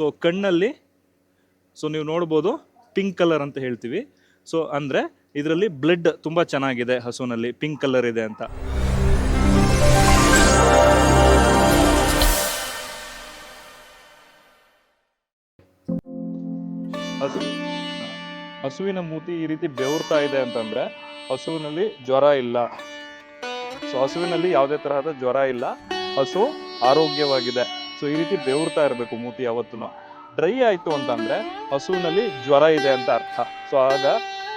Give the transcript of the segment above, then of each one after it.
So ಕಣ್ಣಲ್ಲಿ so ನೀವು ನೋಡ್ಬೋದು ಪಿಂಕ್ ಕಲರ್ ಅಂತ ಹೇಳ್ತೀವಿ. ಸೊ ಅಂದರೆ ಇದರಲ್ಲಿ ಬ್ಲಡ್ ತುಂಬ ಚೆನ್ನಾಗಿದೆ ಹಸುವಿನಲ್ಲಿ ಪಿಂಕ್ ಕಲರ್ ಇದೆ ಅಂತ. ಹಸು, ಹಸುವಿನ ಮೂತಿ ಈ ರೀತಿ ಬೆವರ್ತಾ ಇದೆ ಅಂತಂದ್ರೆ ಹಸುವಿನಲ್ಲಿ ಜ್ವರ ಇಲ್ಲ. ಸೊ ಹಸುವಿನಲ್ಲಿ ಯಾವುದೇ ತರಹದ ಜ್ವರ ಇಲ್ಲ. ಹಸು ಆರೋಗ್ಯವಾಗಿದೆ. ಸೊ ಈ ರೀತಿ ಬೆವರ್ತಾ ಇರಬೇಕು ಮೂತಿ ಯಾವತ್ತೂ ಡ್ರೈ ಆಯಿತು ಅಂತಂದ್ರೆ ಹಸುವಿನಲ್ಲಿ ಜ್ವರ ಇದೆ ಅಂತ ಅರ್ಥ. ಸೊ ಆಗ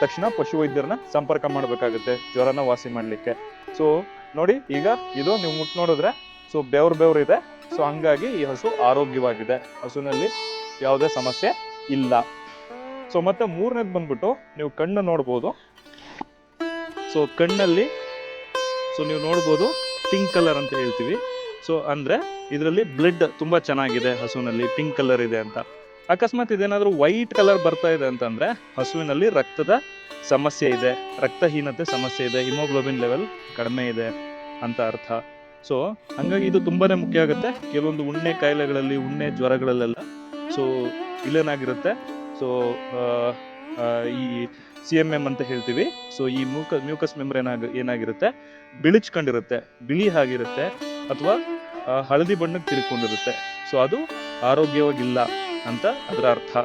ತಕ್ಷಣ ಪಶುವೈದ್ಯರನ್ನ ಸಂಪರ್ಕ ಮಾಡಬೇಕಾಗುತ್ತೆ, ಜ್ವರನ ವಾಸಿ ಮಾಡಲಿಕ್ಕೆ. ಸೊ ನೋಡಿ, ಈಗ ಇದು ನೀವು ಮುಟ್ ನೋಡಿದ್ರೆ, ಸೊ ಬೆವ್ರು ಬೆವರಿದೆ ಸೊ ಹಂಗಾಗಿ ಈ ಹಸು ಆರೋಗ್ಯವಾಗಿದೆ. ಹಸುವಿನಲ್ಲಿ ಯಾವುದೇ ಸಮಸ್ಯೆ ಇಲ್ಲ. ಸೊ ಮತ್ತೆ ಮೂರನೇದು ಬಂದ್ಬಿಟ್ಟು ನೀವು ಕಣ್ಣು ನೋಡ್ಬೋದು. ಸೊ ಕಣ್ಣಲ್ಲಿ, ಸೊ ನೀವು ನೋಡ್ಬೋದು ಪಿಂಕ್ ಕಲರ್ ಅಂತ ಹೇಳ್ತೀವಿ. ಸೊ ಅಂದರೆ ಇದರಲ್ಲಿ ಬ್ಲಡ್ ತುಂಬ ಚೆನ್ನಾಗಿದೆ, ಹಸುವಿನಲ್ಲಿ ಪಿಂಕ್ ಕಲರ್ ಇದೆ ಅಂತ. ಅಕಸ್ಮಾತ್ ಇದೇನಾದರೂ ವೈಟ್ ಕಲರ್ ಬರ್ತಾ ಇದೆ ಅಂತಂದರೆ ಹಸುವಿನಲ್ಲಿ ರಕ್ತದ ಸಮಸ್ಯೆ ಇದೆ. ರಕ್ತಹೀನತೆ ಸಮಸ್ಯೆ ಇದೆ ಹಿಮೋಗ್ಲೋಬಿನ್ ಲೆವೆಲ್ ಕಡಿಮೆ ಇದೆ ಅಂತ ಅರ್ಥ. ಸೊ ಹಂಗಾಗಿ ಇದು ತುಂಬಾನೇ ಮುಖ್ಯ ಆಗುತ್ತೆ. ಕೆಲವೊಂದು ಉಣ್ಣೆ ಕಾಯಿಲೆಗಳಲ್ಲಿ, ಉಣ್ಣೆ ಜ್ವರಗಳಲ್ಲೆಲ್ಲ ಸೊ ಇಲ್ಲೇನಾಗಿರುತ್ತೆ ಸೊ ಈ ಸಿ ಎಂ ಎಂ ಅಂತ ಹೇಳ್ತೀವಿ. ಸೊ ಈ ಮ್ಯೂಕ ಮ್ಯೂಕಸ್ ಏನಾಗ ಏನಾಗಿರುತ್ತೆ? ಬಿಳಿಚ್ಕೊಂಡಿರುತ್ತೆ, ಬಿಳಿ ಆಗಿರುತ್ತೆ. ಅಥವಾ ಹಳದಿ ಬಣ್ಣಕ್ಕೆ ತಿರ್ಕೊಂಡಿರುತ್ತೆ. ಸೊ ಅದು ಆರೋಗ್ಯವಾಗಿಲ್ಲ ಅಂತ ಅದರ ಅರ್ಥ.